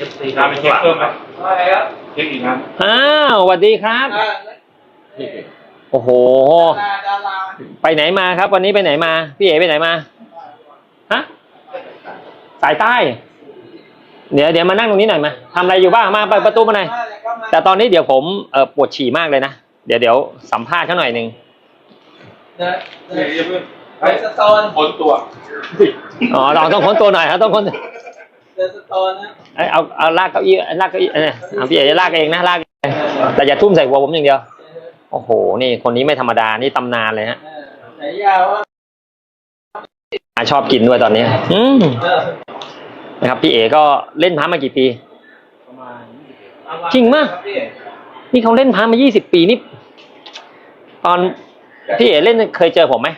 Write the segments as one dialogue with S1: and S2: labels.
S1: อฟซีครับไปเช็คเพิ่มไหม
S2: อะไรครับ
S1: เช็คอีกนะ
S3: อ้าวสวัสดีครับ
S2: อ่า
S3: โอ้โห
S2: ดาราดารา
S3: ไปไหนมาครับ วันนี้ไปไหนมา พี่เอ๋ไปไหนมาฮะสายใต้ เดี๋ยวเดี๋ยวมานั่งตรงนี้หน่อยมาทำอะไรอยู่บ้างมาเปิดประตูมาหน่อย แต่ตอนนี้เดี๋ยวผมเออปวดฉี่มากเลยนะ เดี๋ยวเดี๋ยวสัมภาษณ์เขาหน่อยหนึ่ง
S2: เดิน
S1: เดี๋
S2: เดิ
S1: ยวนอย่าเพิ่ง
S2: ไปสโตน
S1: ผลตัว
S3: อ๋อเราต้องค้นตัวหน่อยครับต้องค้น
S2: เดินสโตนนะ
S3: เอ้ยเอาเอาลากเก้าอี้ลากเก้าอี้เออเอาพี่เอ๋จะลากเองนะลากเองแต่อย่าทุ่มใส่หัวผมอย่างเดียว โอ้โห นี่คนนี้ไม่ธรรมดา นี่ตำนานเลยฮะ
S2: เออฉายาว่า
S3: อะชอบกินด้วยตอนนี้ อืม
S2: เออ
S3: นะครับ พี่เอ๋ก็เล่นพระมากี่ปี
S1: ประมาณ
S3: จริงมาก
S2: ครับพี่
S3: นี่เขาเล่นพระมา20ปีนี่ ตอนพี่เอ๋เล่นเคยเจอผมไหม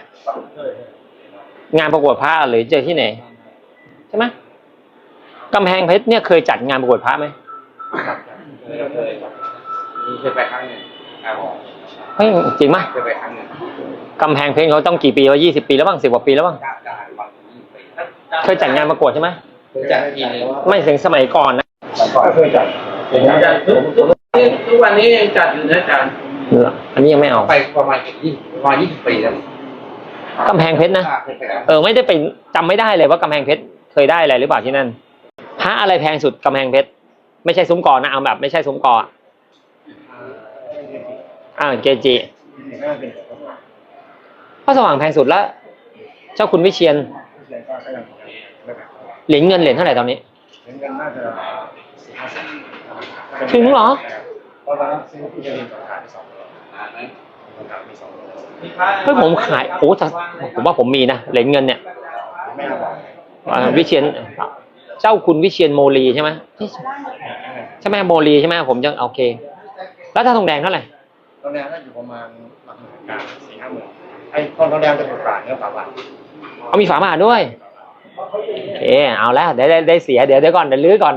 S3: งานประกวดพระหรือเจอที่ไหน ใช่ไหม กำแพงเพชรเนี่ยเคยจัดงานประกวดพระไหม
S1: มีเคยไปครั้งหนึ่งครับผม
S3: เฮ้ยจริงไหม
S1: เคยไปครั้งหนึ่ง
S3: กำแพงเพชรเขาต้องกี่ปีวะ20ปีแล้วบ้างสิบกว่าปีแล้วบ้าง
S1: ได้ได้บางทีไป
S3: เคยจัดงานประกวดใช่ไหม
S1: เคยจัดทีนึง
S3: ไม่ถึงสมัยก่อนนะ
S1: ก็เคยจัด
S2: จัดทุกทุกทุกวันนี้ยังจัดอยู่นะอาจารย์
S3: อันนี้ยังไม่เอา
S1: ไปประมาณยี่ประมาณยี่สิบปีแล้ว
S3: กำแพงเพชรนะ
S1: เคยไปแล้ว
S3: เออไม่ได้ไปจำไม่ได้เลยว่ากำแพงเพชรเคยได้อะไรหรือเปล่าที่นั่น พระอะไรแพงสุดกำแพงเพชรไม่ใช่ซุ้มกอนะเอาแบบ ไม่ใช่ซุ้มกออะอ่าเกจิพระสว่างแพงสุดแล้ว เจ้าคุณวิเชียนเหรียญเงินเหรียญเท่าไหร่ตอนนี้ถึงเหรอ
S1: ตอนนั้นซื้อที่จะเรียนสาขาที่สอง
S2: มีพระ
S3: เฮ้ยผมขายโอ้ผมว่าผมมีนะเหรียญเงินเนี่ยวิเชียน เจ้าคุณวิเชียนโมลีใช่ไหมใช่ไหมโมลีใช่ไหมผมยังโอเค แล้วถ้าทองแดงเท่าไหร่
S1: ตอนนี้น่าอยู่ประมาณหลักหมื่นกลางสี่ห้าหมื่นไอ้ตอนตอนแรกจะถูกกว่าเนื้อฝาบาท
S3: เอามีฝาบาทด้วยโอเคเอาแล้วเดี๋ยวได้ได้เสียเดี๋ยวเดี๋ยวก่อนเดี๋ยวลื้อก่อน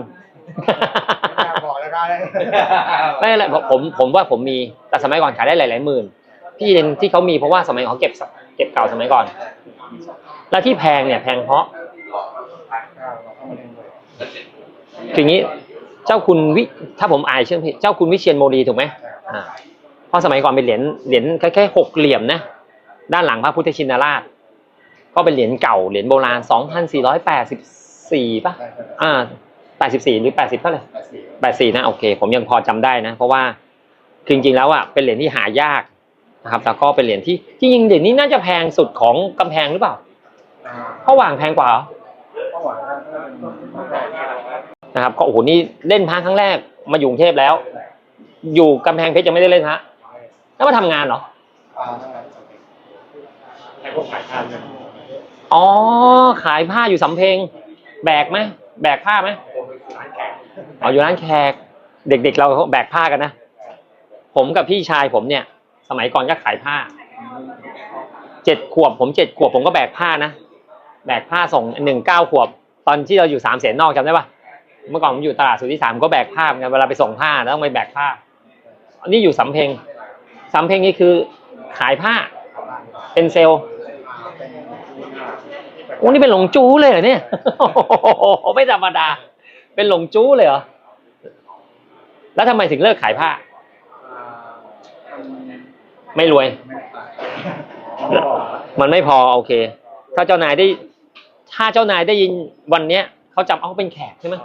S1: บอกแล้วได้
S3: ไม่เป็นไรผมผมผมว่าผมมีแต่สมัยก่อนขายได้หลายๆหมื่นที่เห็นที่เขามีเพราะว่าสมัยเขาเก็บเก็บเก่าสมัยก่อน แล้วที่แพงเนี่ยแพงเพราะ คืออย่างนี้ เจ้าคุณวิถ้าผมอายเชื่อพี่เจ้าคุณวิเชียนโมลีถูกไหมอ่าเพราะสมัยก่อนเป็นเหรียญเหรียญแค่แค่หกเหลี่ยมนะด้านหลังพระพุทธชินราช ก็เป็นเหรียญเก่าเหรียญโบราณสองพันสี่ร้อยแปดสิบสี่ป่ะอ่าแปดสิบสี่หรือแปดสิบเท่าไหร่แปดสี่นะโอเค ผมยังพอจำได้นะ เพราะว่าคือจริงๆแล้วอะเป็นเหรียญที่หายากนะครับแล้วก็เป็นเหรียญที่จริงๆเหรียญนี้น่าจะแพงสุดของกำแพงหรือเปล่าเพราะว่างแพงกว่าเหรอ นะครับก็โอ้โหนี่เล่นพระครั้งแรกมาอยู่กรุงเทพแล้ว อยู่กำแพงเพชรยังไม่ได้เล่นพระแล้วมาทำงานเหรอ
S1: ไอ้พวกขายทาเนี่ย
S3: อ๋อขายผ้าอยู่สำเพ็งแบกไหมแบกผ้าไหมอ๋ออยู่ร้านแขก เด็กๆ เราแบกผ้ากันนะผมกับพี่ชายผมเนี่ย สมัยก่อนก็ขายผ้าเจ็ดขวบ ผมเจ็ดขวบผมก็แบกผ้านะแบกผ้าส่งหนึ่งเก้าขวบ ตอนที่เราอยู่สามเสนนอกจำได้ปะ เมื่อก่อนผมอยู่ตลาดสุทธิสามก็แบกผ้าเหมือนกันเวลาไปส่งผ้าต้องไปแบกผ้าอันนี้อยู่สำเพ็งสำเพ็งนี่คือขายผ้า เป็นเซลล์โอ้นี่เป็นหลงจู้เลยเหรอเนี่ยไม่ธรรมดา เป็นหลงจู้เลยเหรอแล้วทำไมถึงเลิกขายผ้า ไม่รวย มันไม่พอโอเค ถ้าเจ้านายได้ ถ้าเจ้านายได้ยินวันเนี้ย เขาจำเอาเขาเป็นแขกใช่ไหม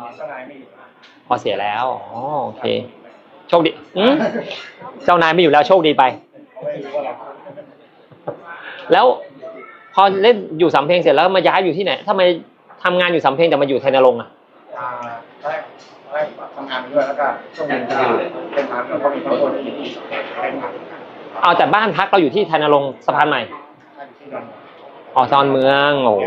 S3: พอเสียแล้วอ๋อโอเค โชคดีอืมเจ้านายไม่อยู่แล้วโชคดีไป แล้วพอเล่นอยู่สำเพ็งเสร็จแล้วมาย้ายอยู่ที่ไหนทำไมทำงานอยู่สำเพ็งแต่มาอยู่ไทยนรงค์อะ
S1: อ่าแรกแรกทำงานไปด้วยแล้วก็ช่วงหนึงก็เป็นพักแล้วก็มีครอบครัวที่อยู่ที่เป็นพัก
S3: เอาแต่บ้านพักเราอยู่ที่ไทยนรงค์สะพานใหม่
S1: ท่านที่นนท์
S3: อ๋อซอนเมืองโอ้โห